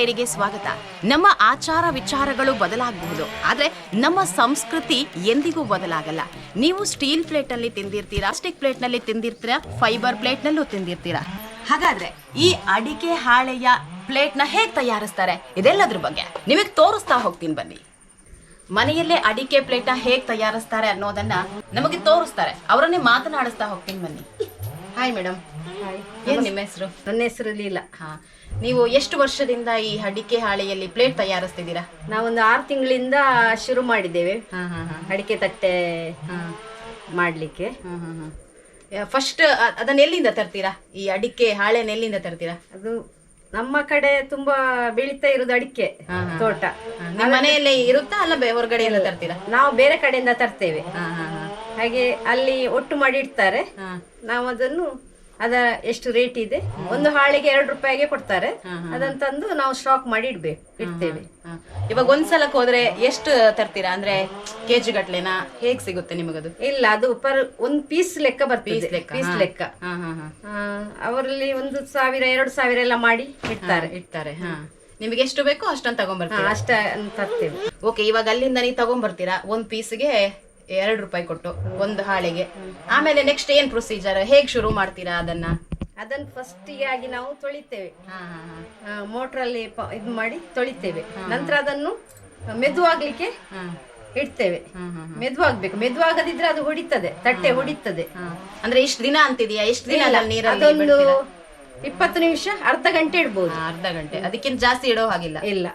ಗೆಳೆಯರಿಗೆ ಸ್ವಾಗತ. ನಮ್ಮ ಆಚಾರ ವಿಚಾರಗಳು ಬದಲಾಗಬಹುದು ಆದ್ರೆ ನಮ್ಮ ಸಂಸ್ಕೃತಿ ಎಂದಿಗೂ ಬದಲಾಗಲ್ಲ. ನೀವು ಸ್ಟೀಲ್ ಪ್ಲೇಟ್ ಅಲ್ಲಿ ತಿಂದಿರ್ತೀರಾ ಸ್ಟಿಕ್ ಪ್ಲೇಟ್ನಲ್ಲಿ ತಿಂದಿರ್ತೀರಾ ಫೈಬರ್ ಪ್ಲೇಟ್ ನಲ್ಲೂ ತಿಂದಿರ್ತೀರಾ? ಹಾಗಾದ್ರೆ ಈ ಅಡಿಕೆ ಹಾಳೆಯ ಪ್ಲೇಟ್ನ ಹೇಗ್ ತಯಾರಿಸ್ತಾರೆ? ಇದೆಲ್ಲದ್ರ ಬಗ್ಗೆ ನಿಮಗೆ ತೋರಿಸ್ತಾ ಹೋಗ್ತೀನಿ ಬನ್ನಿ. ಮನೆಯಲ್ಲೇ ಅಡಿಕೆ ಪ್ಲೇಟ್ನ ಹೇಗ್ ತಯಾರಿಸ್ತಾರೆ ಅನ್ನೋದನ್ನ ನಮಗೆ ತೋರಿಸ್ತಾರೆ. ಅವರನ್ನೇ ಮಾತನಾಡಿಸ್ತಾ ಹೋಗ್ತೀನಿ ಬನ್ನಿ. ಹಾಯ್ ಮೇಡಮ್ ಏನ್ ನಿಮ್ಮ ಹೆಸರು? ನನ್ನ ಹೆಸರು ಲೀಲಾ ಹಾ. ನೀವು ಎಷ್ಟು ವರ್ಷದಿಂದ ಈ ಅಡಿಕೆ ಹಾಳೆಯಲ್ಲಿ ಪ್ಲೇಟ್ ತಯಾರಿಸ್ತಿದ್ದೀರಾ? ನಾವೊಂದು ಆರು ತಿಂಗಳಿಂದ ಶುರು ಮಾಡಿದ್ದೇವೆ. ಅಡಿಕೆ ತಟ್ಟೆ ಮಾಡಲಿಕ್ಕೆ. ಫಸ್ಟ್ ಅದನ್ನ ಎಲ್ಲಿಂದ ತರ್ತೀರಾ? ಈ ಅಡಿಕೆ ಹಾಳೆನ ಎಲ್ಲಿಂದ ತರ್ತೀರಾ? ಅದು ನಮ್ಮ ಕಡೆ ತುಂಬಾ ಬೆಳೀತಾ ಇರೋದು ಅಡಿಕೆ ತೋಟ. ನಿಮ್ಮ ಮನೆಯಲ್ಲೇ ಇರುತ್ತಾ ಅಲ್ಲ ಹೊರಗಡೆಯಿಂದ ತರ್ತೀರಾ? ನಾವು ಬೇರೆ ಕಡೆಯಿಂದ ತರ್ತೇವೆ. ಹಾಗೆ ಅಲ್ಲಿ ಒಟ್ಟು ಮಾಡಿ ಇಡ್ತಾರೆ. ನಾವು ಅದನ್ನು ಅದ ಎಷ್ಟು ರೇಟ್ ಇದೆ? ಒಂದು ಹಾಳಿಗೆ ಎರಡು ರೂಪಾಯಿಗೆ ಕೊಡ್ತಾರೆ. ಅದನ್ನ ತಂದು ನಾವು ಸ್ಟಾಕ್ ಮಾಡಿ ಇಡ್ಬೇಕು ಇಡ್ತೇವೆ. ಇವಾಗ ಒಂದ್ಸಲಕ್ಕೆ ಹೋದ್ರೆ ಎಷ್ಟು ತರ್ತೀರಾ? ಅಂದ್ರೆ ಕೆಜಿ ಗಟ್ಲೆನಾ ಹೇಗ್ ಸಿಗುತ್ತೆ ನಿಮಗದು? ಇಲ್ಲ ಅದು ಪರ್ ಒಂದ್ ಪೀಸ್ ಲೆಕ್ಕ ಬರ್ತೀವಿ ಬರ್ತದೆ. ಪೀಸ್ ಲೆಕ್ಕ ಅವರಲ್ಲಿ ಒಂದು ಸಾವಿರ ಎರಡು ಸಾವಿರ ಎಲ್ಲ ಮಾಡಿ ಇಡ್ತಾರೆ. ಇಡ್ತಾರೆ ಹಾ. ನಿಮಗೆ ಎಷ್ಟು ಬೇಕೋ ಅಷ್ಟೊಂದು ತಗೊಂಡ್ಬರ್ತೀರಾ ಅಷ್ಟ ತರ್ತೇವೆ. ಓಕೆ ಇವಾಗ ಅಲ್ಲಿಂದ ನೀವು ತಗೊಂಡ್ಬರ್ತೀರಾ ಒಂದ್ ಪೀಸ್ಗೆ ಎರಡು ರೂಪಾಯಿ ಕೊಟ್ಟು ಒಂದು ಹಾಳೆಗೆ. ಆಮೇಲೆ ನೆಕ್ಸ್ಟ್ ಏನ್ ಪ್ರೊಸೀಜರ್ ಹೇಗ್ ಶುರು ಮಾಡ್ತೀರಾ ಅದನ್ನ? ಅದನ್ನ ಫಸ್ಟ್ ಆಗಿ ನಾವು ತೊಳಿತೇವೆ. ಮೋಟರ್ ಅಲ್ಲಿ ಹಾ. ಮೋಟ್ರಲ್ಲಿ ಇದು ಮಾಡಿ ತೊಳಿತೇವೆ. ನಂತರ ಅದನ್ನು ಮೆದುವಾಗ್ಲಿಕ್ಕೆ ಇಡ್ತೇವೆ. ಮೆದುವಾಗ್ಬೇಕು. ಮೆದುವಾಗದಿದ್ರೆ ಅದು ಹೊಡಿತದೆ. ತಟ್ಟೆ ಹೊಡಿತದೆ. ಅಂದ್ರೆ ಇಷ್ಟು ದಿನ ಅಂತಿದ್ಯಾ? ಎಷ್ಟು ದಿನ ಅದೊಂದು? ಇಪ್ಪತ್ತು ನಿಮಿಷ ಅರ್ಧ ಗಂಟೆ ಇಡ್ಬೋದು. ಅರ್ಧ ಗಂಟೆ. ಅದಕ್ಕಿಂತ ಜಾಸ್ತಿ ಇಡೋ ಹಾಗಿಲ್ಲ. ಇಲ್ಲ.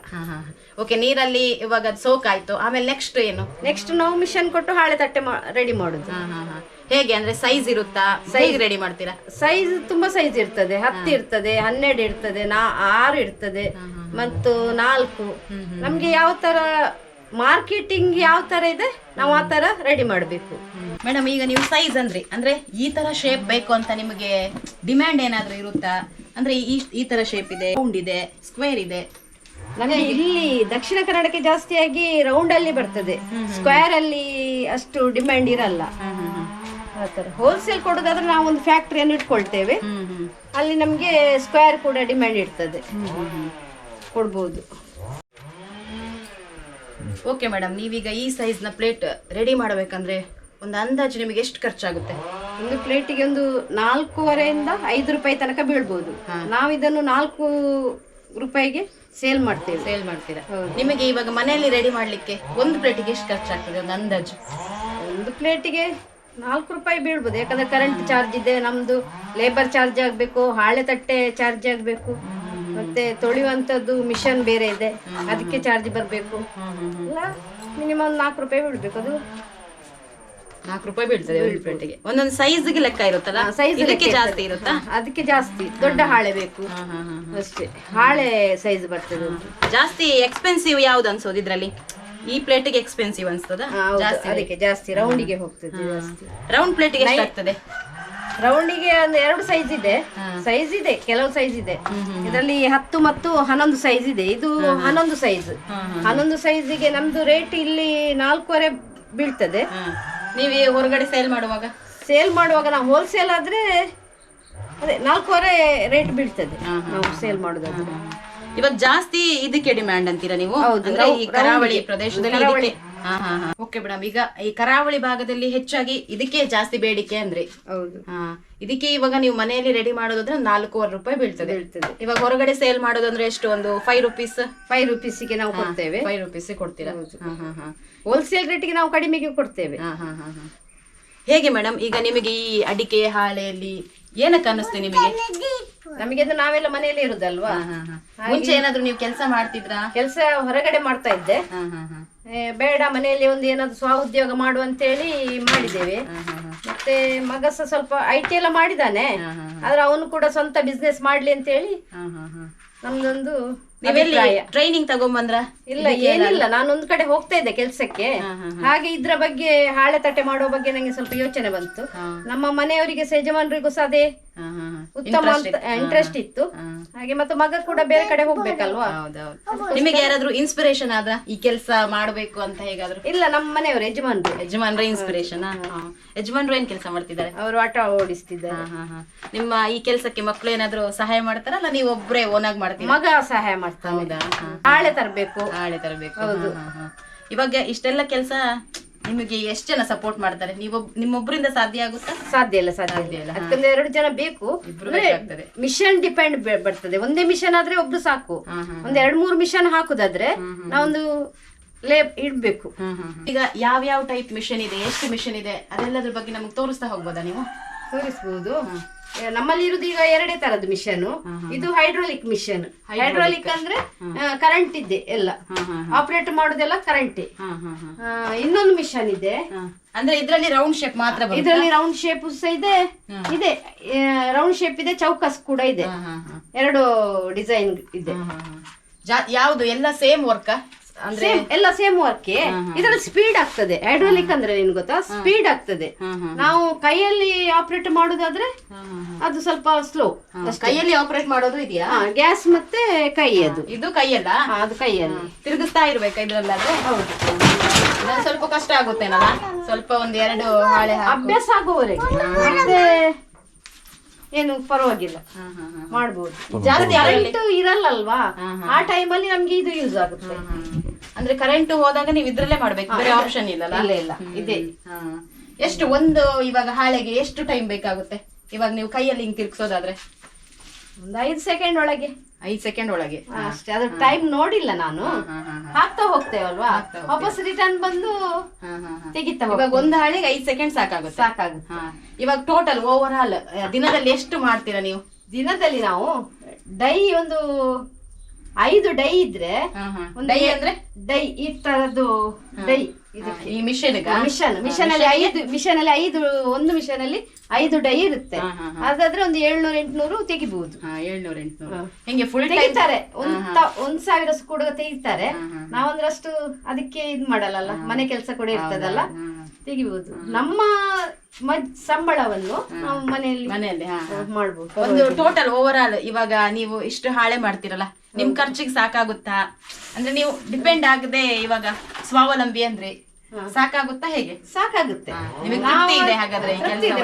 ಓಕೆ ನೀರಲ್ಲಿ ಇವಾಗ ಅದು ಸೋಕ್ ಆಯ್ತು ಆಮೇಲೆ ನೆಕ್ಸ್ಟ್ ಏನು? ನೆಕ್ಸ್ಟ್ ನಾವು ಮಿಷನ್ ಕೊಟ್ಟು ಹಾಳೆ ತಟ್ಟೆ ರೆಡಿ ಮಾಡುದು. ಹೇಗೆ ಅಂದ್ರೆ ಸೈಜ್ ಇರುತ್ತಾ? ಸೈಜ್ ರೆಡಿ ಮಾಡ್ತೀರಾ? ಸೈಜ್ ತುಂಬಾ ಸೈಜ್ ಇರ್ತದೆ. ಹತ್ತು ಇರ್ತದೆ ಹನ್ನೆರಡು ಇರ್ತದೆ ನಾ ಆರು ಇರ್ತದೆ ಮತ್ತು ನಾಲ್ಕು. ನಮ್ಗೆ ಯಾವ ತರ ಮಾರ್ಕೆಟಿಂಗ್ ಯಾವ ತರ ಇದೆ ನಾವು ಆ ತರ ರೆಡಿ ಮಾಡಬೇಕು. ಮೇಡಮ್ ಈಗ ನೀವು ಸೈಜ್ ಅಂದ್ರಿ. ಅಂದ್ರೆ ಈ ತರ ಶೇಪ್ ಬೇಕು ಅಂತ ನಿಮಗೆ ಡಿಮ್ಯಾಂಡ್ ಏನಾದ್ರೂ ಇರುತ್ತಾ? ಅಂದ್ರೆ ಈ ಈ ತರ ಶೇಪ್ ಇದೆ ರೌಂಡ್ ಇದೆ ಸ್ಕ್ವೇರ್ ಇದೆ. ನಮಗೆ ಇಲ್ಲಿ ದಕ್ಷಿಣ ಕನ್ನಡಕ್ಕೆ ಜಾಸ್ತಿಯಾಗಿ ರೌಂಡ್ ಅಲ್ಲಿ ಬರ್ತದೆ. ಸ್ಕ್ವೇರ್ ಅಲ್ಲಿ ಅಷ್ಟು ಡಿಮ್ಯಾಂಡ್ ಇರಲ್ಲ. ಹೋಲ್ಸೇಲ್ ಕೊಡೋದಾದ್ರೆ ನಾವು ಒಂದು ಫ್ಯಾಕ್ಟ್ರಿಯನ್ನು ಇಟ್ಕೊಳ್ತೇವೆ. ಅಲ್ಲಿ ನಮಗೆ ಸ್ಕ್ವೇರ್ ಕೂಡ ಡಿಮ್ಯಾಂಡ್ ಇರ್ತದೆ. ಕೊಡ್ಬೋದು. ಓಕೆ ಮೇಡಮ್ ನೀವೀಗ ಈ ಸೈಜ್ನ ಪ್ಲೇಟ್ ರೆಡಿ ಮಾಡಬೇಕಂದ್ರೆ ಒಂದು ಅಂದಾಜು ನಿಮಗೆ ಎಷ್ಟು ಖರ್ಚಾಗುತ್ತೆ? ಒಂದು ಪ್ಲೇಟಿಗೆ ಒಂದು ನಾಲ್ಕೂವರೆಯಿಂದ ಐದು ರೂಪಾಯಿ ತನಕ ಬೀಳ್ಬೋದು. ನಾವು ಇದನ್ನು ನಾಲ್ಕು ರೂಪಾಯಿಗೆ ಸೇಲ್ ಮಾಡ್ತೇವೆ. ಸೇಲ್ ಮಾಡ್ತೀರಾ? ನಿಮಗೆ ಇವಾಗ ಮನೆಯಲ್ಲಿ ರೆಡಿ ಮಾಡಲಿಕ್ಕೆ ಒಂದು ಪ್ಲೇಟಿಗೆ ಎಷ್ಟು ಖರ್ಚಾಗ್ತದೆ ಒಂದು ಅಂದಾಜು? ಒಂದು ಪ್ಲೇಟಿಗೆ ನಾಲ್ಕು ರೂಪಾಯಿ ಬೀಳ್ಬೋದು. ಯಾಕಂದ್ರೆ ಕರೆಂಟ್ ಚಾರ್ಜ್ ಇದೆ ನಮ್ದು ಲೇಬರ್ ಚಾರ್ಜ್ ಆಗಬೇಕು ಹಾಳೆ ತಟ್ಟೆ ಚಾರ್ಜ್ ಆಗಬೇಕು. ಮತ್ತೆ ತೊಳೆಯುವಂಥದ್ದು ಮಿಷನ್ ಬೇರೆ ಇದೆ. ಅದಕ್ಕೆ ಚಾರ್ಜ್ ಬರಬೇಕು. ಇಲ್ಲ ಮಿನಿಮಮ್ ನಾಲ್ಕು ರೂಪಾಯಿ ಬೀಳ್ಬೇಕು. ಅದು ನಾಲ್ಕು ರೂಪಾಯಿ ಬೀಳ್ತದೆ ಒಂದು ಪ್ಲೇಟಿಗೆ. ಒಂದೊಂದು ಸೈಜ್ಗೆ ಲೆಕ್ಕ ಇರುತ್ತಲ್ಲ? ಸೈಜ್ ಇದಕ್ಕೆ ಜಾಸ್ತಿ ಇರುತ್ತಾ? ಅದಕ್ಕೆ ಜಾಸ್ತಿ. ದೊಡ್ಡ ಹಾಳೆ ಬೇಕು. ಅಷ್ಟೇ. ಹಾಳೆ ಸೈಜ್ ಬರ್ತದೆ ಜಾಸ್ತಿ ಎಕ್ಸ್ಪೆನ್ಸಿವ್ ಯಾವ್ದು ಅನ್ಸೋದು ಇದ್ರಲ್ಲಿ? ಈ ಪ್ಲೇಟಿಗೆ ಎಕ್ಸ್ಪೆನ್ಸಿವ್ ಅನ್ಸ್ತದ. ಜಾಸ್ತಿ ಅದಕ್ಕೆ ಜಾಸ್ತಿ ರೌಂಡಿಗೆ ಹೋಗ್ತದೆ ಜಾಸ್ತಿ. ರೌಂಡ್ ಪ್ಲೇಟಿಗೆ ಎಷ್ಟಾಗ್ತದೆ? ರೌಂಡಿಗೆ ಒಂದು ಎರಡು ಸೈಜ್ ಇದೆ. ಸೈಜ್ ಇದೆ ಕೆಲವು ಸೈಜ್ ಇದೆ. ಇದರಲ್ಲಿ ಹತ್ತು ಮತ್ತು ಹನ್ನೊಂದು ಸೈಜ್ ಇದೆ. ಇದು ಹನ್ನೊಂದು ಸೈಜ್ ಹನ್ನೊಂದು ಸೈಜಿಗೆ ನಮ್ದು ರೇಟ್ ಇಲ್ಲಿ ನಾಲ್ಕೂವರೆ ಬೀಳ್ತದೆ. ನೀವು ಹೊರಗಡೆ ಸೇಲ್ ಮಾಡುವಾಗ? ಸೇಲ್ ಮಾಡುವಾಗ ನಾವು ಹೋಲ್ಸೇಲ್ ಆದ್ರೆ ಅದೇ ನಾಲ್ಕೂವರೆ ರೇಟ್ ಬೀಳ್ತದೆ ನಾವು ಸೇಲ್ ಮಾಡೋದಾದ್ರೆ ಇವಾಗ ಜಾಸ್ತಿ ಇದಕ್ಕೆ ಡಿಮ್ಯಾಂಡ್ ಅಂತೀರಾ ನೀವು? ಅಂದ್ರೆ ಈ ಕರಾವಳಿ ಪ್ರದೇಶದಲ್ಲಿ. ಓಕೆ ಮೇಡಮ್ ಈಗ ಈ ಕರಾವಳಿ ಭಾಗದಲ್ಲಿ ಹೆಚ್ಚಾಗಿ ಇದಕ್ಕೆ ಜಾಸ್ತಿ ಬೇಡಿಕೆ ಅಂದ್ರೆ? ಹೌದು. ಇದಕ್ಕೆ ಇವಾಗ ನೀವು ಮನೆಯಲ್ಲಿ ರೆಡಿ ಮಾಡೋದಾದ್ರೆ ನಾಲ್ಕೂವರೆ ರೂಪಾಯಿ ಬೀಳ್ತದೆ. ಇವಾಗ ಹೊರಗಡೆ ಸೇಲ್ ಮಾಡೋದಂದ್ರೆ ಎಷ್ಟು? ಒಂದು ಫೈವ್ ರುಪೀಸ್ ಫೈವ್ ರುಪೀಸಿಗೆ ನಾವು ಕೊಡ್ತೇವೆ. ಫೈವ್ ರುಪೀಸ್ ಕೊಡ್ತೀರಾ? ಹೋಲ್ಸೇಲ್ ರೇಟಿಗೆ ನಾವು ಕಡಿಮೆಗೆ ಕೊಡ್ತೇವೆ. ಹೇಗೆ ಮೇಡಮ್ ಈಗ ನಿಮಗೆ ಈ ಅಡಿಕೆ ಹಾಳೆಯಲ್ಲಿ ಏನಕ್ಕೆ ಅನ್ನಿಸ್ತು ನಿಮಗೆ? ನಮಗೆ ಅದು ನಾವೆಲ್ಲ ಮನೆಯಲ್ಲೇ ಇರುದಲ್ವಾ. ಮುಂಚೆ ಏನಾದ್ರು ನೀವು ಕೆಲಸ ಮಾಡ್ತಿದ್ರಾ? ಕೆಲಸ ಹೊರಗಡೆ ಮಾಡ್ತಾ ಇದ್ದೆ. ಬೇಡ ಮನೆಯಲ್ಲಿ ಒಂದು ಏನಾದ್ರು ಸ್ವ ಉದ್ಯೋಗ ಮಾಡುವಂತೇಳಿ ಮಾಡಿದ್ದೇವೆ. ಮತ್ತೆ ಮಗಸ ಸಹ ಸ್ವಲ್ಪ ಐ ಟಿ ಎಲ್ಲ ಮಾಡಿದಾನೆ. ಆದ್ರೆ ಅವನು ಕೂಡ ಸ್ವಂತ ಬಿಸ್ನೆಸ್ ಮಾಡ್ಲಿ ಅಂತ ಹೇಳಿ. ನಮ್ದೊಂದು. ಟ್ರೈನಿಂಗ್ ತಗೊಂಬಂದ್ರ? ಇಲ್ಲ ಏನಿಲ್ಲ. ನಾನು ಒಂದ್ ಕಡೆ ಹೋಗ್ತಾ ಇದ್ದೆ ಕೆಲ್ಸಕ್ಕೆ. ಹಾಗೆ ಇದ್ರ ಬಗ್ಗೆ ಹಾಳೆ ತಟ್ಟೆ ಮಾಡುವ ಬಗ್ಗೆ ನಂಗೆ ಸ್ವಲ್ಪ ಯೋಚನೆ ಬಂತು. ನಮ್ಮ ಮನೆಯವರಿಗೆ ಯಜಮಾನರಿಗೂ ಸಹ ಅದೇ. ಉತ್ತಮ ಅಂತ. ಇಂಟ್ರೆಸ್ಟ್ ಇತ್ತು. ಹಾಗೆ ಮತ್ತೆ ಮಗ ಕೂಡ ಬೇರೆ ಕಡೆ ಹೋಗ್ಬೇಕಲ್ವಾ? ನಿಮಗೆ ಯಾರಾದ್ರೂ ಇನ್ಸ್ಪಿರೇಷನ್ ಆದ ಈ ಕೆಲಸ ಮಾಡ್ಬೇಕು ಅಂತ ಹೇಗಾದ್ರು? ಇಲ್ಲ ನಮ್ಮ ಮನೆಯವರು ಯಜಮಾನ್ರು. ಯಜಮಾನ್ರ ಇನ್ಸ್ಪಿರೇಷನ್ ಯಜಮಾನ್ರು ಏನ್ ಕೆಲಸ ಮಾಡ್ತಿದ್ದಾರೆ? ಅವರು ಆಟ ಓಡಿಸ್ತಿದ್ದಾರೆ. ನಿಮ್ಮ ಈ ಕೆಲಸಕ್ಕೆ ಮಕ್ಕಳು ಏನಾದ್ರು ಸಹಾಯ ಮಾಡ್ತಾರಲ್ಲ ನೀವು ಒಬ್ರೇ ಓನಾಗಿ ಮಾಡ್ತೀವಿ ಮಗ ಸಹಾಯ ಮಾಡ್ತಾ ಹೌದಾ. ಹಾಳೆ ತರಬೇಕು. ಹಾಳೆ ತರಬೇಕು. ಇವಾಗ ಇಷ್ಟೆಲ್ಲ ಕೆಲಸ ನಿಮಗೆ ಎಷ್ಟು ಜನ ಸಪೋರ್ಟ್ ಮಾಡ್ತಾರೆ? ನೀವು ನಿಮ್ಮೊಬ್ಬರಿಂದ ಸಾಧ್ಯ ಆಗುತ್ತಾ? ಸಾಧ್ಯ ಇಲ್ಲ ಸಾಧ್ಯ ಇಲ್ಲ, ಅದಕ್ಕೊಂದು ಎರಡು ಜನ ಬೇಕು. ಮಿಷನ್ ಡಿಪೆಂಡ್ ಬರ್ತದೆ. ಒಂದೇ ಮಿಷನ್ ಆದ್ರೆ ಒಬ್ರು ಸಾಕು. ಒಂದ್ ಎರಡ್ ಮೂರು ಮಿಷನ್ ಹಾಕುದಾದ್ರೆ ನಾವೊಂದು ಲೇಬ್ ಇಡ್ಬೇಕು. ಈಗ ಯಾವ ಯಾವ ಟೈಪ್ ಮಿಷನ್ ಇದೆ ಎಷ್ಟು ಮಿಷನ್ ಇದೆ ಅದೆಲ್ಲದ್ರ ಬಗ್ಗೆ ನಮಗೆ ತೋರಿಸ್ತಾ ಹೋಗ್ಬೋದಾ ನೀವು? ತೋರಿಸ್ಬೋದು. ನಮ್ಮಲ್ಲಿ ಇರುದು ಈಗ ಎರಡೇ ತರದ್ದು ಮಿಷನ್ ಇದು ಹೈಡ್ರೋಲಿಕ್ ಮಿಷನ್ ಹೈಡ್ರೋಲಿಕ್ ಅಂದ್ರೆ ಕರೆಂಟ್ ಇದೆ ಎಲ್ಲ. ಆಪರೇಟ್ ಮಾಡುದೆಲ್ಲ ಕರೆಂಟೇ. ಇನ್ನೊಂದು ಮಿಷನ್ ಇದೆ. ಅಂದ್ರೆ ಇದರಲ್ಲಿ ರೌಂಡ್ ಶೇಪ್ ಮಾತ್ರ ಇದರಲ್ಲಿ ರೌಂಡ್ ಶೇಪ್ ಸಹ ಇದೆ. ಇದೆ. ರೌಂಡ್ ಶೇಪ್ ಇದೆ ಚೌಕಸ್ ಕೂಡ ಇದೆ. ಎರಡು ಡಿಸೈನ್ ಇದೆ. ಯಾವ್ದು? ಎಲ್ಲ ಸೇಮ್ ವರ್ಕ್ ಅಂದ್ರೆ ಸೇಮ್ ಎಲ್ಲ ಸೇಮ್ ವರ್ಕ್ ಇದರಲ್ಲಿ ಸ್ಪೀಡ್ ಆಗ್ತದೆ. ಹೈಡ್ರೋಲಿಕ್ ಅಂದ್ರೆ ಏನ್ ಗೊತ್ತಾ? ಸ್ಪೀಡ್ ಆಗ್ತದೆ. ನಾವು ಕೈಯಲ್ಲಿ ಆಪರೇಟ್ ಮಾಡುದಾದ್ರೆ. ಅದು ಸ್ವಲ್ಪ ಸ್ಲೋ ಕೈಯಲ್ಲಿ ಆಪರೇಟ್ ಮಾಡೋದು ಇದೆಯಾ? ಗ್ಯಾಸ್ ಮತ್ತೆ ಕೈ ಅದು. ಇದು ಕೈಯಲ್ಲ? ಅದು ಕೈಯಲ್ಲಿ. ತಿರುಗಿಸ್ತಾ ಇರ್ಬೇಕು ಇದ್ರಲ್ಲಾದ್ರೆ? ಹೌದು. ಸ್ವಲ್ಪ ಕಷ್ಟ ಆಗುತ್ತೇನಲ್ಲ? ಸ್ವಲ್ಪ ಒಂದ್ ಎರಡು ಹಾಳೆ ಅಭ್ಯಾಸ ಆಗುವವರೆಗೆ. ಮತ್ತೆ ಏನು ಪರವಾಗಿಲ್ಲ. ಮಾಡ್ಬೋದು. ಜಾಸ್ತಿ ಕರೆಂಟ್ ಇರಲ್ಲಲ್ವಾ? ಆ ಟೈಮಲ್ಲಿ ನಮ್ಗೆ ಇದು ಯೂಸ್ ಆಗುತ್ತೆ. ಅಂದ್ರೆ ಕರೆಂಟ್ ಹೋದಾಗ ನೀವು ಇದ್ರಲ್ಲೇ ಮಾಡ್ಬೇಕು ಬೇರೆ ಆಪ್ಷನ್ ಇಲ್ಲಲ್ಲ? ಇಲ್ಲ ಇಲ್ಲ. ಇದೆ. ಎಷ್ಟು ಒಂದು ಇವಾಗ ಹಾಳೆಗೆ ಎಷ್ಟು ಟೈಮ್ ಬೇಕಾಗುತ್ತೆ? ಇವಾಗ ನೀವು ಕೈಯಲ್ಲಿ ಹಿಂಗ್ ತಿರ್ಗಿಸೋದಾದ್ರೆ? ಒಂದು ಐದು ಸೆಕೆಂಡ್ ಒಳಗೆ. ಐದು ಸೆಕೆಂಡ್ ಒಳಗೆ. ಅಷ್ಟೇ. ಅದ್ರ ಟೈಮ್ ನೋಡಿಲ್ಲ ನಾನು. ಹಾಕ್ತಾ ಹೋಗ್ತೇವಲ್ವಾ ವಾಪಸ್ ರಿಟರ್ನ್ ಬಂದು. ತೆಗಿತಾ ಇವಾಗ ಒಂದು ಹಾಳೆಗೆ ಐದು ಸೆಕೆಂಡ್ ಸಾಕಾಗುತ್ತೆ. ಸಾಕಾಗುತ್ತೆ. ಇವಾಗ ಟೋಟಲ್ ಓವರ್ ಆಲ್ ದಿನದಲ್ಲಿ ಎಷ್ಟು ಮಾಡ್ತೀರಾ ನೀವು? ದಿನದಲ್ಲಿ ನಾವು ಡೈ ಒಂದು ಐದು ಡೈ ಇದ್ರೆ. ಒಂದು ಡೈ ಅಂದ್ರೆ? ಡೈ ಈ ತರದ್ದು ಡೈ ಈ ಮಿಷನ್. ಮಿಷನ್ ಮಿಷನ್ ಅಲ್ಲಿ ಐದು ಮಿಷನ್ ಅಲ್ಲಿ ಐದು ಒಂದು ಮಿಷನ್ ಅಲ್ಲಿ ಐದು ಡೈ ಇರುತ್ತೆ. ಅದಾದ್ರೆ ಒಂದು ಏಳ್ನೂರ ಎಂಟ್ನೂರು ತೆಗಿಬಹುದು ಏಳ್ನೂರ ಎಂಟ್ನೂರು. ಹೆಂಗೆ ಫುಲ್ ತೆಗಿತಾರೆ. ಒಂದ್ ಒಂದ್ ಸಾವಿರ ಕೂಡ ತೆಗಿತಾರೆ. ನಾವಂದ್ರೆ ಅಷ್ಟು ಅದಕ್ಕೆ ಇದ್ ಮಾಡಲ್ಲ ಮನೆ ಕೆಲಸ ಕೂಡ ಇರ್ತದಲ್ಲ? ತೆಗಿಬಹುದು ನಮ್ಮ ಮಜ್ ಸಂಬಳವನ್ನು ನಾವು ಮನೆಯಲ್ಲಿ ಮನೆಯಲ್ಲಿ ಮಾಡ್ಬೋದು. ಒಂದು ಟೋಟಲ್ ಓವರ್ ಆಲ್ ಇವಾಗ ನೀವು ಇಷ್ಟು ಹಾಳೆ ಮಾಡ್ತೀರಲ್ಲ ನಿಮ್ ಖರ್ಚಿಗೆ ಸಾಕಾಗುತ್ತಾ? ಅಂದ್ರೆ ನೀವು ಡಿಪೆಂಡ್ ಆಗದೆ ಇವಾಗ ಸ್ವಾವಲಂಬಿ ಅಂದ್ರೆ ಸಾಕಾಗುತ್ತಾ ಹೇಗೆ? ಸಾಕಾಗುತ್ತೆ. ಇದೆ ಹಾಗಾದ್ರೆ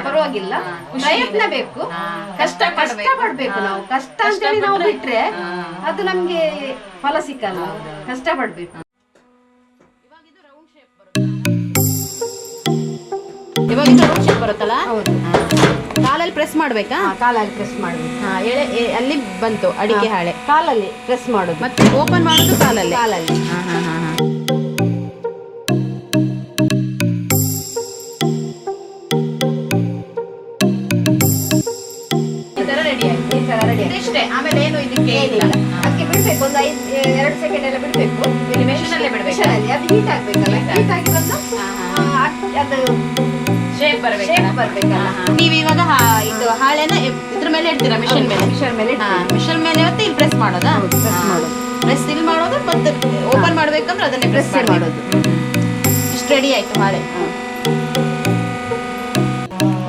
ಪರವಾಗಿಲ್ಲ. ಪ್ರಯತ್ನ ಬೇಕು. ಕಷ್ಟ ಕಷ್ಟ ಪಡ್ಬೇಕು ನಾವು. ಕಷ್ಟ ಅಂತೇಳಿ ನಾವು ಬಿಟ್ರೆ ಅದು ನಮ್ಗೆ ಫಲ ಸಿಕ್ಕಲ್ಲ. ಕಷ್ಟ ಪಡ್ಬೇಕು ಇವಾಗ ಇದು ರೌಂಡ್ ಶೇಪ್ ಬರುತ್ತಲ್ಲ? ಹೌದು. ಕಾಲಲ್ಲಿ ಪ್ರೆಸ್ ಮಾಡಬೇಕಾ? ಕಾಲಲ್ಲಿ ಪ್ರೆಸ್ ಮಾಡ್ಬೇಕು. ಹಾ ಎಳೆ ಎ- ಅಲ್ಲಿ ಬಂತು ಅಡಿಕೆ ಹಾಳೆ. ಕಾಲಲ್ಲಿ ಪ್ರೆಸ್ ಮಾಡೋದು. ಮತ್ತೆ ಓಪನ್ ಮಾಡೋದು ಕಾಲಲ್ಲಿ. ಕಾಲಲ್ಲಿ. ಹಾ ಹಾ ಹಾ ಹಾ. ಈ ಥರ ರೆಡಿ ಆಯ್ತು. ಈ ಥರ ರೆಡಿ ಇದಿಷ್ಟೇ. ಆಮೇಲೆ ಏನು ಇದಕ್ಕೆ ಏನಿಲ್ಲ. ಅದಕ್ಕೆ ಬಿಡಬೇಕು. ಒಂದು ಐದು ಎರಡು ಸೆಕೆಂಡ್ ಎಲ್ಲ ಬಿಡ್ಬೇಕು. ಇಲ್ಲಿ ಮೆಷಿನ್ ಅಲ್ಲೇ. ಬಿಡ್ಬೇಕು Machine ಅದು ಹೀಟ್ ಆಗ್ಬೇಕಲ್ಲ ಹೀಟ್ ಆಗಿ ಬಂದು ಆ, ಅದ್- ಅದು ಶೇಪ್ ಬರ್ಬೇಕಲ್ಲ? ನೀವು ಇವಾಗ ಇದು ಹಾಳೆನ ಇದ್ರ ಮೇಲೆ ಇಡ್ತೀರಾ ಮಿಷನ್ ಮೇಲೆ? ಮಿಷನ್ ಮೇಲೆ ಮಿಷನ್ ಮೇಲೆ ಮತ್ತೆ ಇಲ್ಲಿ ಪ್ರೆಸ್ ಮಾಡೋದಾ? ಪ್ರೆಸ್ ಇಲ್ಲಿ ಮಾಡೋದು ಮತ್ತೆ ಓಪನ್ ಮಾಡ್ಬೇಕಂದ್ರೆ ಅದನ್ನೇ ಪ್ರೆಸ್ ಮಾಡೋದು. ಇಷ್ಟು ರೆಡಿ ಆಯ್ತು ಹಾಳೆ.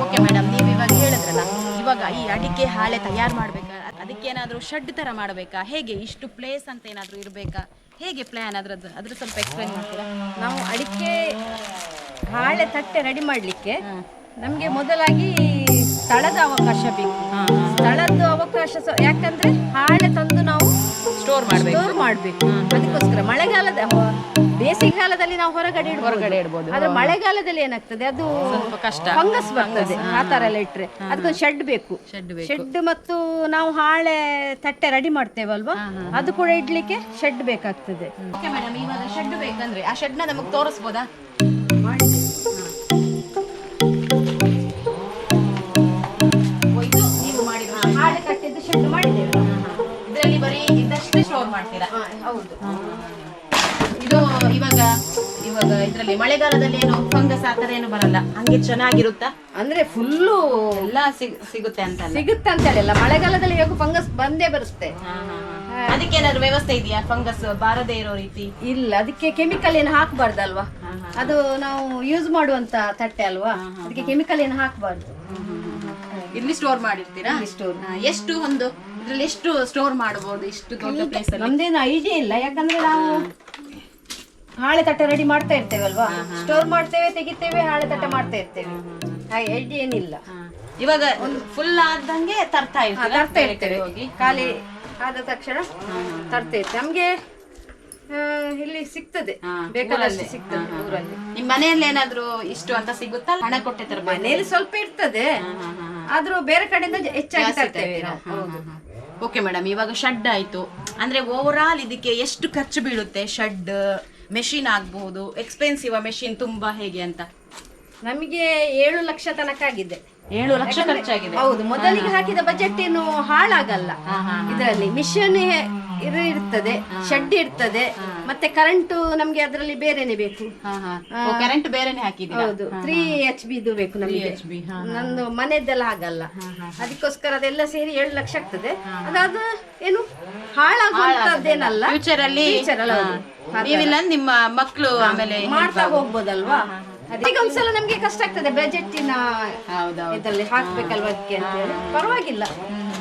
ಓಕೆ ಮೇಡಮ್ ನೀವು ಇವಾಗ ಹೇಳಿದ್ರಲ್ಲ ಇವಾಗ ಈ ಅಡಿಕೆ ಹಾಳೆ ತಯಾರು ಮಾಡ್ಬೇಕಾ? ಅದಕ್ಕೆ ಅದಕ್ಕೇನಾದ್ರೂ ಶೆಡ್ ತರ ಮಾಡಬೇಕಾ? ಹೇಗೆ ಇಷ್ಟು ಪ್ಲೇಸ್ ಅಂತ ಏನಾದ್ರೂ ಇರಬೇಕಾ? ಹೇಗೆ ಪ್ಲಾನ್ ಅದ್ರದ್ದು ಅದ್ರ ಸ್ವಲ್ಪ ಎಕ್ಸ್ಪ್ಲೈನ್ ಮಾಡ್ತೀರಾ? ನಾವು ಅಡಿಕೆ ಹಾಳೆ ತಟ್ಟೆ ರೆಡಿ ಮಾಡಲಿಕ್ಕೆ ನಮಗೆ ಮೊದಲಾಗಿ ಸ್ಥಳದ ಅವಕಾಶ ಬೇಕು. ಸ್ಥಳದ ಅವಕಾಶ ಯಾಕಂದ್ರೆ ಹಾಳೆ ತಂದು ನಾವು ಸ್ಟೋರ್ ಮಾಡಬೇಕು. ಸ್ಟೋರ್ ಮಾಡಬೇಕು. ಅದಕ್ಕೋಸ್ಕರ ಮಳೆಗಾಲದ ಬೇಸಿಗೆಗಾಲದಲ್ಲಿ ನಾವು ಹೊರಗಡೆ ಇಡ್ ಹೊರಗಡೆ ಇಡಬಹುದು ಆದ್ರೆ ಮಳೆಗಾಲದಲ್ಲಿ ಏನಾಗ್ತದೆ? ಅದು ಕಷ್ಟ. ಫಂಗಸ್ ಬರ್ತದೆ. ಆ ತರ ಎಲ್ಲ ಇಟ್ರೆ. ಅದಕ್ಕೊಂದು ಶೆಡ್ ಬೇಕು. ಶೆಡ್ ಶೆಡ್ ಮತ್ತು ನಾವು ಹಾಳೆ ತಟ್ಟೆ ರೆಡಿ ಮಾಡ್ತೇವಲ್ವಾ? ಅದು ಕೂಡ ಇಡ್ಲಿಕ್ಕೆ ಶೆಡ್ ಬೇಕಾಗ್ತದೆ. ಓಕೆ ಮೇಡಮ್ ಇವಾಗ ಶೆಡ್ ಬೇಕಂದ್ರೆ ಆ ಶೆಡ್ನ ನಮಗೆ ತೋರಿಸ್ಬೋದಾ? ಇದರಲ್ಲಿ ಬರೀ ಇದಷ್ಟೇ ಸ್ಟೋರ್ ಮಾಡ್ತೀರಾ? ಹೌದು. ಇದು ಇವಾಗ ಇವಾಗ ಇದರಲ್ಲಿ ಮಳೆಗಾಲದಲ್ಲಿ ಏನು ಫಂಗಸ್ ಆತರ ಏನು ಬರಲ್ಲ. ಹಂಗೆ ಚೆನ್ನಾಗಿರುತ್ತಾ? ಅಂದ್ರೆ ಫುಲ್ಲು ಎಲ್ಲ ಸಿಗ್- ಸಿಗುತ್ತೆ ಅಂತ ಸಿಗುತ್ತೆ ಅಂತ ಹೇಳಿಲ್ಲ ಮಳೆಗಾಲದಲ್ಲಿ ಹೇಗೂ ಫಂಗಸ್ ಬಂದೇ ಬರುತ್ತೆ. ಅದಕ್ಕೇನಾದ್ರು ವ್ಯವಸ್ಥೆ ಇದೆಯಾ? ಫಂಗಸ್ ಬಾರದೇ ಇರೋ ರೀತಿ? ಇಲ್ಲ ಅದಕ್ಕೆ ಕೆಮಿಕಲ್ ಏನು ಹಾಕಬಾರ್ದಲ್ವಾ? ಅದು ನಾವು ಯೂಸ್ ಮಾಡುವಂತ ತಟ್ಟೆ ಅಲ್ವಾ? ಅದಕ್ಕೆ ಕೆಮಿಕಲ್ ಏನು ಹಾಕಬಾರ್ದು. ಇಲ್ಲಿ ಸ್ಟೋರ್ ಮಾಡಿರ್ತೀರಾ? store. ಎಷ್ಟು ಒಂದು? ಇದ್ರಲ್ಲಿ ಎಷ್ಟು ಸ್ಟೋರ್ ಮಾಡಬಹುದು ಇಷ್ಟು ದೊಡ್ಡ ಪ್ಲೇಸ್ ಅಲ್ಲಿ? ನಮ್ದೇನು ಐಡಿಯಾ ಇಲ್ಲ. ಯಾಕಂದ್ರೆ ನಾವು ಹಾಳೆ ತಟ್ಟೆ ರೆಡಿ ಮಾಡ್ತಾ ಇರ್ತೇವೆ ಅಲ್ವಾ ಸ್ಟೋರ್ ಮಾಡ್ತೇವೆ ತೆಗಿತೇವೆ ಹಾಳೆ ತಟ್ಟೆ ಮಾಡ್ತಾ ಇರ್ತೇವೆ. ಹಾಗೆ ಐಡಿಯಾ ಏನಿಲ್ಲ. ಇವಾಗ ಒಂದು ಫುಲ್ ಆದಂಗೆ ತರ್ತಾ ಹಾ, ಇರ್ತೀರಾ? ತರ್ತಾ ಇರ್ತೇವೆ. ಹೋಗಿ? ಖಾಲಿ ಆದ ತಕ್ಷಣ ತರ್ತಾ ಇರ್ತೇವೆ. ನಮ್ಗೆ ಇಲ್ಲಿ ಸಿಗ್ತದೆ. ಬೇಕಾದಷ್ಟು. ಸಿಗ್ತದೆ. ಊರಲ್ಲಿ. ನಿಮ್ ಮನೆಯಲ್ಲಿ ಏನಾದ್ರು ಇಷ್ಟು ಅಂತ ಸಿಗುತ್ತಾ? ಹಣ ಕೊಟ್ಟೆ ತರ ಮನೆಯಲ್ಲಿ ಸ್ವಲ್ಪ ಇರ್ತದೆ. ಆದ್ರೂ ಬೇರೆ ಕಡೆಯಿಂದ ಹೆಚ್ಚಾಗಿ ತರ್ತೇವೆ. ಹೌದು. ಓಕೆ ಮೇಡಮ್ ಇವಾಗ ಶಡ್ ಆಯ್ತು. ಅಂದ್ರೆ ಓವರ್ ಆಲ್ ಇದಕ್ಕೆ ಎಷ್ಟು ಖರ್ಚು ಬೀಳುತ್ತೆ? ಶಡ್ ಮೆಷಿನ್ ಆಗ್ಬಹುದು ಎಕ್ಸ್ಪೆನ್ಸಿವ್ ಮೆಷಿನ್ ತುಂಬಾ ಹೇಗೆ ಅಂತ? ನಮಗೆ ಏಳು ಲಕ್ಷ ತನಕ ಆಗಿದೆ. ಏಳು ಲಕ್ಷ ಖರ್ಚಾಗಿದೆ. ಹೌದು ಮೊದಲಿಗೆ ಹಾಕಿದ ಬಜೆಟ್ ಏನು ಹಾಳಾಗಲ್ಲ. ಇದರಲ್ಲಿ ಮಿಷನ್ ಇರ್ತದೆ ಶೆಡ್ ಇರ್ತದೆ ಮತ್ತೆ ಕರೆಂಟ್ ನಮ್ಗೆ ಅದರಲ್ಲಿ ಬೇರೆನೆ ಬೇಕು. ಕರೆಂಟ್ ಬೇರೆನೆ ಹಾಕಿದ್ದೀರಾ? ಹೌದು. ತ್ರೀ ಎಚ್ ಬಿ ಇದು ಬೇಕು ನಮಗೆ. ನಂದು ಮನೆದೆಲ್ಲ ಆಗಲ್ಲ ಅದಕ್ಕೋಸ್ಕರ ಅದೆಲ್ಲ ಸೇರಿ ಏಳು ಲಕ್ಷ ಆಗ್ತದೆ. ಅದಾದ ಏನು? ಹಾಳಾಗುವಂತದ್ದೇನಲ್ಲ ಫ್ಯೂಚರ್ ಅಲ್ಲಿ. ನೀವಿಲ್ಲ ನಿಮ್ಮ ಮಕ್ಕಳು ಆಮೇಲೆ ಮಾಡ್ತಾ ಹೋಗ್ಬೋದಲ್ವಾ? ಅದಕ್ಕೆ ಒಂದ್ಸಲ ನಮ್ಗೆ ಕಷ್ಟ ಆಗ್ತದೆ ಬಜೆಟ್ಟಿನ ಇದರಲ್ಲಿ ಹಾಕ್ಬೇಕಲ್ವಾ ಅದಕ್ಕೆ ಪರವಾಗಿಲ್ಲ.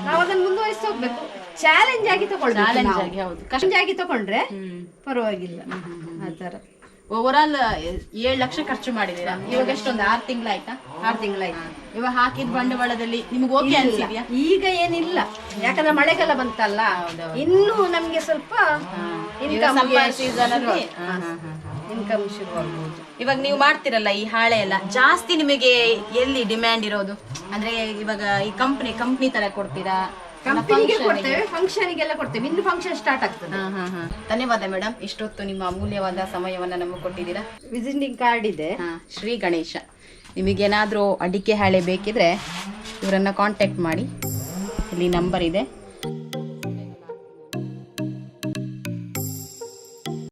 ನಾವು ಅದನ್ನ ಮುಂದುವರಿಸಿ ಹೋಗ್ಬೇಕು. ಚಾಲೆಂಜ್ ಆಗಿ ತಗೊಂಡ್ರೆ ಚಾಲೆಂಜ್ ಆಗಿ ಹೌದು. ಕಷ್ಟ. ಆಗಿ ತಗೊಂಡ್ರೆ ಪರವಾಗಿಲ್ಲ. ಆ ತರ ಓವರ್ ಆಲ್ ಏಳು ಲಕ್ಷ ಖರ್ಚು ಮಾಡಿದೀರಾ ಇವಾಗ ಎಷ್ಟೊಂದು? ಆರು ತಿಂಗಳಾಯ್ತಾ? ಆರು ತಿಂಗಳಾಯ್ತು. ಇವಾಗ ಹಾಕಿದ ಬಂಡವಾಳದಲ್ಲಿ ನಿಮ್ಗೆ ಓಕೆ ಅನ್ಸಿದ್ಯಾ? ಈಗ ಏನಿಲ್ಲ. ಯಾಕಂದ್ರೆ ಮಳೆಗಾಲ ಬಂತಲ್ಲ? ಇನ್ನು ನಮ್ಗೆ ಸ್ವಲ್ಪ ಇನ್ಕಮ್ ಸೀಸನ್. ಇನ್ಕಮ್ ಶುರು ಆಗ್ಬೋದು. ಇವಾಗ ನೀವು ಮಾಡ್ತಿರಲ್ಲ ಈ ಹಾಳೆ ಎಲ್ಲ? ಜಾಸ್ತಿ ನಿಮಗೆ ಎಲ್ಲಿ ಡಿಮ್ಯಾಂಡ್ ಇರೋದು? ಅಂದ್ರೆ ಇವಾಗ ಈ ಕಂಪ್ನಿ ಕಂಪ್ನಿ ತರ ಕೊಡ್ತೀರಾ? ಕಂಪನಿಗೆ ಕೊಡ್ತೇವೆ ಫಂಕ್ಷನಿಗೆಲ್ಲ ಕೊಡ್ತೇವೆ. ಇನ್ನು ಫಂಕ್ಷನ್ ಸ್ಟಾರ್ಟ್ ಆಗ್ತದೆ. ಹಾ, ಹಾ, ಹಾ. ಧನ್ಯವಾದ ಮೇಡಮ್ ಇಷ್ಟೊತ್ತು ನಿಮ್ಮ ಅಮೂಲ್ಯವಾದ ಸಮಯವನ್ನ ನಮಗೆ ಕೊಟ್ಟಿದ್ದೀರಾ. ವಿಸಿಟಿಂಗ್ ಕಾರ್ಡ್ ಇದೆ. ಹಾ, ಶ್ರೀ ಗಣೇಶ. ನಿಮಗೇನಾದರೂ ಅಡಿಕೆ ಹಾಳೆ ಬೇಕಿದ್ರೆ ಇವರನ್ನ ಕಾಂಟ್ಯಾಕ್ಟ್ ಮಾಡಿ. ಇಲ್ಲಿ ನಂಬರ್ ಇದೆ.